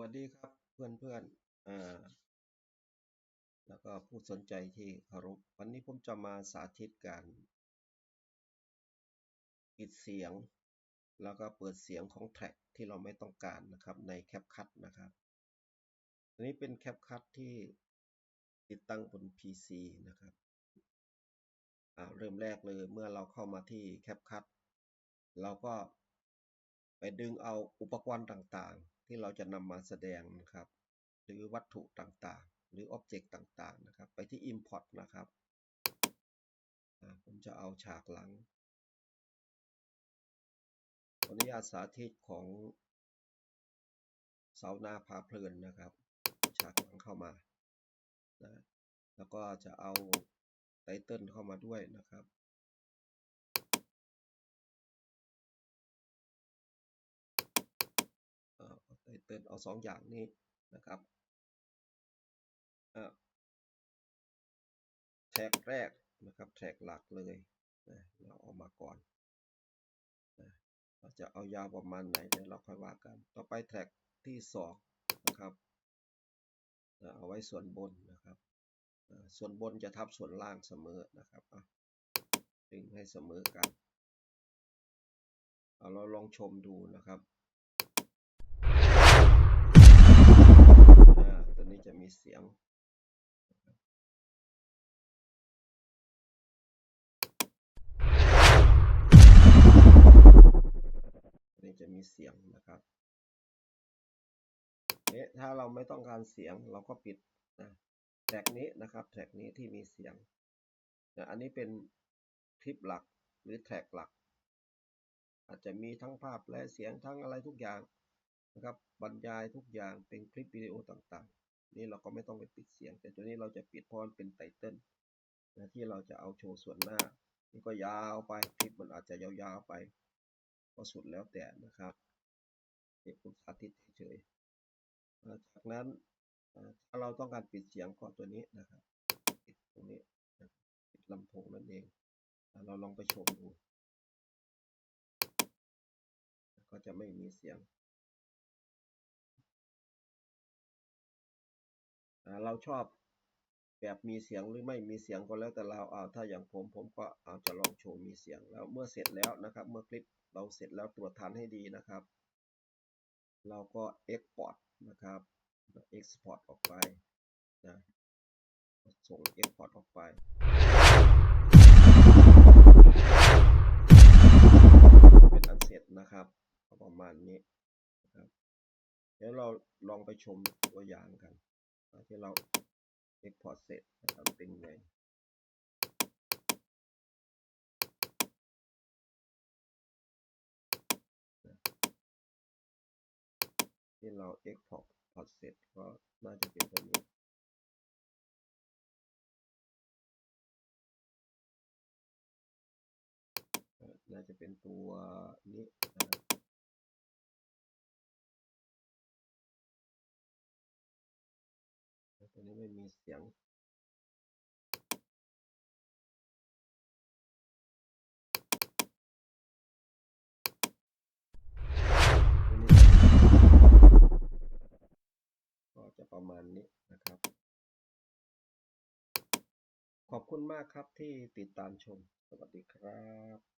วัสดีครับเพื่อนเพื่อนๆอ่าแล้วก็ผู้สนใจที่เคารพวันนี้ผมจะมาสาธิตการปิดเสียง แล้วก็เปิดเสียงของแทร็กที่เราไม่ต้องการนะครับใน CapCut นะครับอันนี้เป็น CapCut ที่ติดตั้งบน PC นะครับอ่าเริ่มแรกเลยเมื่อเราเข้ามาที่ CapCut เราก็ไปดึงเอาอุปกรณ์ต่างๆ ที่เราจะนำมาแสดงนะครับ หรือวัตถุต่างๆ หรือ Object ต่างๆนะครับ ไปที่ Import นะครับผมจะเอาฉากหลังขออนุญาตสาธิตของเสาหน้าพาเพลินนะครับ ฉากหลังเข้ามานะแล้วก็จะเอาไตเติลเข้ามาด้วยนะครับ ไตเติลเอาสองอย่างนี้นะครับแท็กแรกนะครับแท็กหลักเลยนะเราเอามาก่อนนะเราจะเอายาวประมาณไหนเดี๋ยวเราค่อยว่ากัน ต่อไปแท็กที่สองนะครับนะเอาไว้ส่วนบนนะครับส่วนบนจะทับส่วนล่างเสมอนะครับดึงให้เสมอกันเอาเราลองชมดูนะครับ เสียงนี่จะมีเสียงนะครับเนี่ยถ้าเราไม่ต้องการเสียงเราก็ปิดนะแท็กนี้นะครับ แท็กนี้ที่มีเสียงนะอันนี้เป็นคลิปหลักหรือแท็กหลัก อาจจะมีทั้งภาพและเสียงทั้งอะไรทุกอย่างนะครับบรรยายทุกอย่างเป็นคลิปวิดีโอต่างๆ นี่เราก็ไม่ต้องไปปิดเสียง แต่ตัวนี้เราจะปิดเพราะมันเป็นไตเติลนะที่เราจะเอาโชว์ส่วนหน้า นี่ก็ยาวไปคลิปมันอาจจะยาวๆไป ก็สุดแล้วแต่นะครับเด็กผมสาธิตเฉยๆจากนั้นถ้าเราต้องการปิดเสียงก็ตัวนี้นะครับปิดตรงนี้ปิดลำโพงนั่นเอง เราลองไปชมดู ก็จะไม่มีเสียง เราชอบแบบมีเสียงหรือไม่มีเสียงก็แล้วแต่เราเอาถ้าอย่างผมผมก็เอาจะลองโชว์มีเสียงแล้วเมื่อเสร็จแล้วนะครับ เมื่อคลิปเราเสร็จแล้วตรวจทานให้ดีนะครับ เราก็ Export นะครับ Export ออกไปนะส่ง Export ออกไปเป็นอันเสร็จนะครับประมาณนี้นะครับเดี๋ยวเราลองไปชมตัวอย่างกัน ที่เรา Export เสร็จนะครับเป็นไงที่เรา Export เสร็จก็น่าจะเป็นตัวนี้น่าจะเป็นตัวนี้นะ ครับตัวนี้ไม่มีเสียงก็จะประมาณนี้นะครับ ขอบคุณมากครับที่ติดตามชม สวัสดีครับ